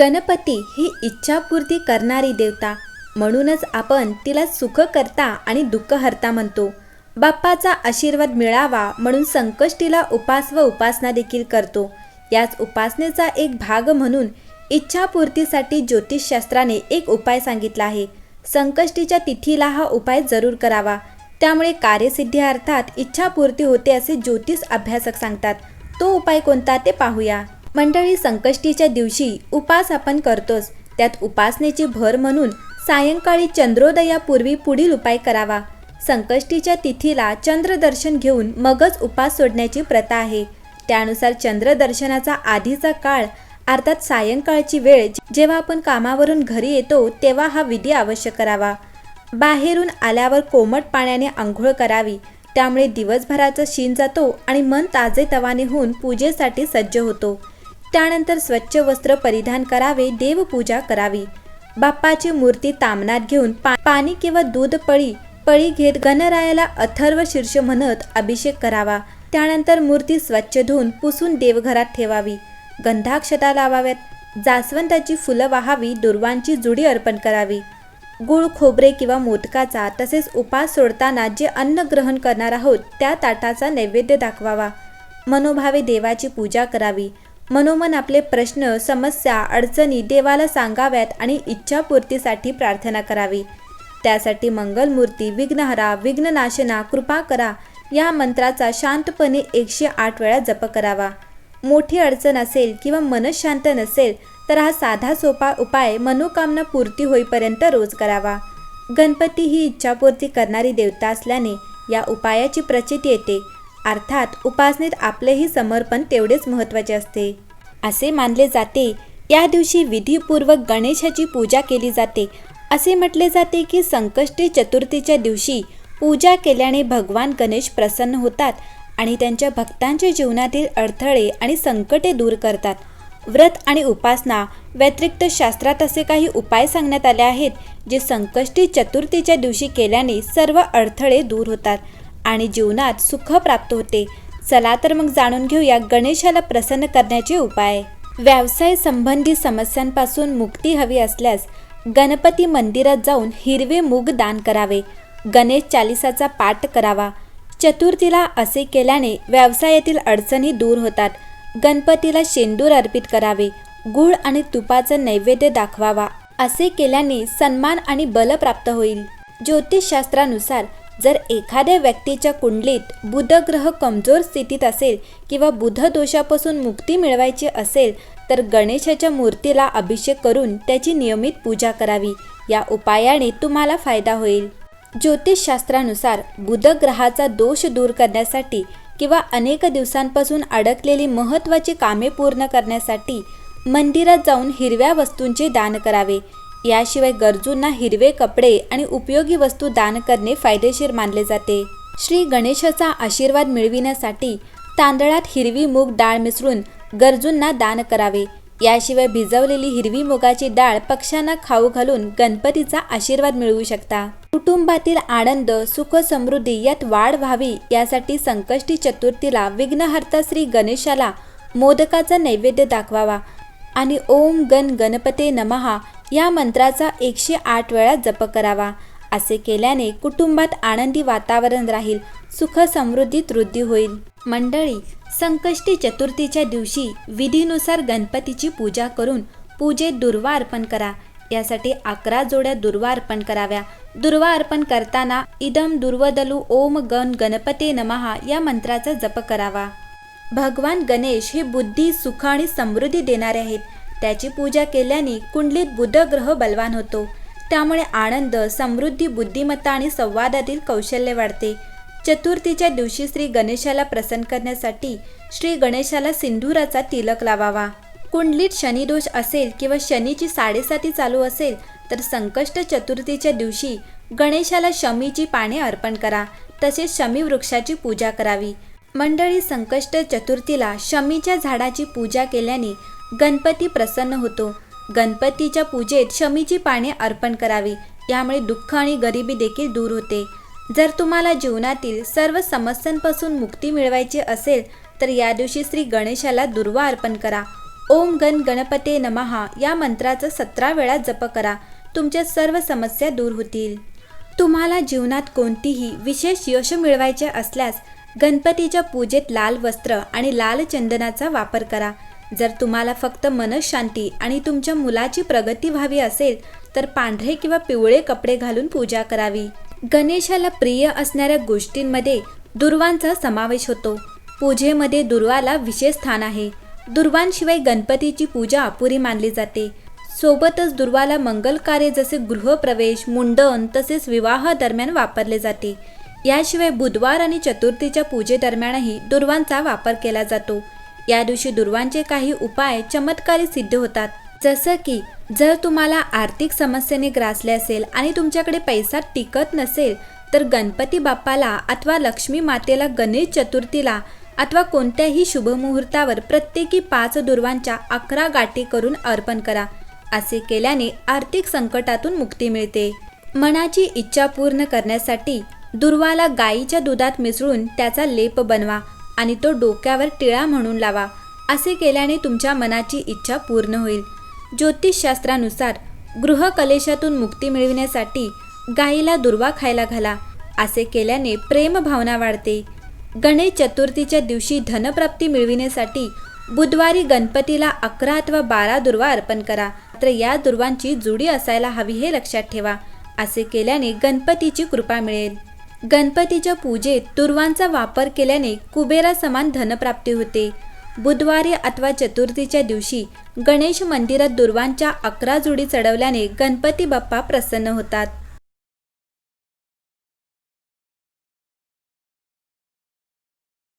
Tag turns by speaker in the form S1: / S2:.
S1: गणपती ही इच्छापूर्ती करणारी देवता. म्हणूनच आपण तिला सुख करता आणि दुःख हरता म्हणतो. बाप्पाचा आशीर्वाद मिळावा म्हणून संकष्टीला उपास व उपासना देखील करतो. याच उपासनेचा एक भाग म्हणून इच्छापूर्तीसाठी ज्योतिषशास्त्राने एक उपाय सांगितला आहे. संकष्टीच्या तिथीला हा उपाय जरूर करावा. त्यामुळे कार्यसिद्धी अर्थात इच्छापूर्ती होते असे ज्योतिष अभ्यासक सांगतात. तो उपाय कोणता ते पाहूया. मंडळी संकष्टीच्या दिवशी उपास आपण करतोच. त्यात उपासनेची भर म्हणून सायंकाळी चंद्रोदयापूर्वी पुढील उपाय करावा. संकष्टीच्या तिथीला चंद्रदर्शन घेऊन मगच उपास सोडण्याची प्रथा आहे. त्यानुसार चंद्रदर्शनाचा आधीचा काळ अर्थात सायंकाळची वेळ जेव्हा आपण कामावरून घरी येतो तेव्हा हा विधी अवश्य करावा. बाहेरून आल्यावर कोमट पाण्याने आंघोळ करावी. त्यामुळे दिवसभराचा शीन जातो आणि मन ताजे तवाने होऊन पूजेसाठी सज्ज होतो. त्यानंतर स्वच्छ वस्त्र परिधान करावे देवपूजा करावी. बाप्पाची मूर्ती तामनात घेऊन पा पाणी किंवा दूध पळी पळी घेत गणरायाला अथर्व शीर्ष म्हणत अभिषेक करावा. त्यानंतर मूर्ती स्वच्छ धुवून पुसून देवघरात ठेवावी. गंधाक्षता लावाव्यात. जास्वंदाची फुलं वाहावी दुर्वांची जुडी अर्पण करावी. गुळ खोबरे किंवा मोदकाचा तसेच उपास सोडताना जे अन्न ग्रहण करणार आहोत त्या ताटाचा नैवेद्य दाखवावा. मनोभावे देवाची पूजा करावी. मनोमन आपले प्रश्न समस्या अडचणी देवाला सांगाव्यात आणि इच्छापूर्तीसाठी प्रार्थना करावी. त्यासाठी मंगलमूर्ती विघ्नहरा विघ्ननाशना कृपा करा. या मंत्राचा शांतपणे एकशे आठ वेळा जप करावा. मोठी अडचण असेल किंवा मनच शांत नसेल तर हा साधा सोपा उपाय मनोकामना पूर्ती होईपर्यंत रोज करावा. गणपती ही इच्छापूर्ती करणारी देवता असल्याने या उपायाची प्रचिती येते. अर्थात उपासनेत आपलेही समर्पण तेवढेच महत्त्वाचे असते. असे मानले जाते. या दिवशी विधीपूर्वक गणेशाची पूजा केली जाते. असे म्हटले जाते की संकष्टी चतुर्थीच्या दिवशी पूजा केल्याने भगवान गणेश प्रसन्न होतात आणि त्यांच्या भक्तांच्या जीवनातील अडथळे आणि संकटे दूर करतात. व्रत आणि उपासना व्यतिरिक्त शास्त्रात असे काही उपाय सांगण्यात आले आहेत जे संकष्टी चतुर्थीच्या दिवशी केल्याने सर्व अडथळे दूर होतात. आणि जीवनात सुख प्राप्त होते. चला तर मग जाणून घेऊया गणेशाला प्रसन्न करण्याचे उपाय. व्यवसाय संबंधी समस्यांपासून मुक्ती हवी असल्यास गणपती मंदिरात जाऊन हिरवे मूग दान करावे. गणेश चालिसाचा पाठ करावा. चतुर्थीला असे केल्याने व्यवसायातील अडचणी दूर होतात. गणपतीला शेंदूर अर्पित करावे. गुळ आणि तुपाचा नैवेद्य दाखवावा. असे केल्याने सन्मान आणि बल प्राप्त होईल. ज्योतिषशास्त्रानुसार जर एखाद्या व्यक्तीच्या कुंडलीत बुध ग्रह कमजोर स्थितीत असेल किंवा बुध दोषापासून मुक्ती मिळवायची असेल तर गणेशाच्या मूर्तीला अभिषेक करून त्याची नियमित पूजा करावी. या उपायाने तुम्हाला फायदा होईल. ज्योतिषशास्त्रानुसार बुध ग्रहाचा दोष दूर करण्यासाठी किंवा अनेक दिवसांपासून अडकलेली महत्त्वाची कामे पूर्ण करण्यासाठी मंदिरात जाऊन हिरव्या वस्तूंचे दान करावे. याशिवाय गरजूंना हिरवे कपडे आणि उपयोगी वस्तू दान करणे फायदेशीर मानले जाते. श्री गणेशाचा आशीर्वाद मिळविण्यासाठी तांदळात हिरवी मूग डाळ मिसळून गरजूंना दान करावे. याशिवाय भिजवलेली हिरवी मुगाची डाळ पक्ष्यांना खाऊ घालून गणपतीचा आशीर्वाद मिळवू शकता. कुटुंबातील आनंद सुख समृद्धी यात वाढ व्हावी यासाठी संकष्टी चतुर्थीला विघ्नहर्ता श्री गणेशाला मोदकाचा नैवेद्य दाखवावा आणि ओम गण गणपते नमहा या मंत्राचा एकशे आठ वेळा जप करावा. असे केल्याने कुटुंबात आनंदी वातावरण राहील सुख समृद्धीत वृद्धी होईल. मंडळी संकष्टी चतुर्थीच्या दिवशी विधीनुसार गणपतीची पूजा करून पूजेत दुर्वा अर्पण करा. यासाठी अकरा जोड्या दुर्वा अर्पण कराव्या. दुर्वा अर्पण करताना इदम दुर्वदलू ओम गण गणपते नमहा या मंत्राचा जप करावा. भगवान गणेश हे बुद्धी सुख आणि समृद्धी देणारे आहेत. त्याची पूजा केल्याने कुंडलीत बुध ग्रह बलवान होतो. त्यामुळे आनंद समृद्धी बुद्धिमत्ता आणि संवादातील कौशल्य वाढते. चतुर्थीच्या दिवशी श्री गणेशाला प्रसन्न करण्यासाठी श्री गणेशाला सिंधुराचा तिलक लावावा. कुंडलीत शनिदोष असेल किंवा शनीची साडेसाती चालू असेल तर संकष्ट चतुर्थीच्या दिवशी गणेशाला शमीची पाने अर्पण करा. तसेच शमी वृक्षाची पूजा करावी. मंडळी संकष्ट चतुर्थीला शमीच्या झाडाची पूजा केल्याने गणपती प्रसन्न होतो. गणपतीच्या पूजेत शमीची पाने अर्पण करावी. यामुळे दुःख आणि गरिबी देखील दूर होते. जर तुम्हाला जीवनातील सर्व समस्यांपासून मुक्ती मिळवायची असेल तर या दिवशी श्री गणेशाला दुर्वा अर्पण करा. ओम गण गणपते नमहा या मंत्राचा सतरा वेळा जप करा. तुमच्या सर्व समस्या दूर होतील. तुम्हाला जीवनात कोणतीही विशेष यश मिळवायचे असल्यास गणपतीच्या पूजेत लाल वस्त्र आणि लाल चंदनाचा वापर करा. जर तुम्हाला फक्त मनशांती आणि तुमच्या मुलाची प्रगती व्हावी असेल तर पांढरे किंवा पिवळे कपडे घालून पूजा करावी. गणेशाला प्रिय असणाऱ्या गोष्टींमध्ये दुर्वांचा समावेश होतो. पूजेमध्ये दुर्वाला विशेष स्थान आहे. दुर्वांशिवाय गणपतीची पूजा अपुरी मानली जाते. सोबतच दुर्वाला मंगल कार्य जसे गृहप्रवेश मुंडन तसेच विवाह दरम्यान वापरले जाते. याशिवाय बुधवार आणि चतुर्थीच्या पूजेदरम्यानही दुर्वांचा वापर केला जातो. या दिवशी दुर्वांचे काही उपाय चमत्कारी सिद्ध होतात. जसं की जर तुम्हाला आर्थिक समस्येने ग्रासले असेल आणि तुमच्याकडे पैसा टिकत नसेल तर गणपती बाप्पाला अथवा लक्ष्मी मातेला गणेश चतुर्थीला अथवा कोणत्याही शुभमुहूर्तावर प्रत्येकी पाच दुर्वांच्या अकरा गाठी करून अर्पण करा. असे केल्याने आर्थिक संकटातून मुक्ती मिळते. मनाची इच्छा पूर्ण करण्यासाठी दुर्वाला गाईच्या दुधात मिसळून त्याचा लेप बनवा. आणि तो डोक्यावर टिळा म्हणून लावा. असे केल्याने तुमच्या मनाची इच्छा पूर्ण होईल. ज्योतिषशास्त्रानुसार गृहकलेशातून मुक्ती मिळविण्यासाठी गाईला दुर्वा खायला घाला. असे केल्याने प्रेमभावना वाढते. गणेश चतुर्थीच्या दिवशी धनप्राप्ती मिळविण्यासाठी बुधवारी गणपतीला अकरा अथवा बारा दुर्वा अर्पण करा. तर या दुर्वांची जुडी असायला हवी हे लक्षात ठेवा. असे केल्याने गणपतीची कृपा मिळेल. गणपतीच्या पूजेत तुर्वांचा वापर केल्याने कुबेरा समान धनप्राप्ती होते. बुधवारी अथवा चतुर्थीच्या दिवशी गणेश मंदिरात दुर्वांच्या अकरा जुडी चढवल्याने गणपती बाप्पा प्रसन्न होतात.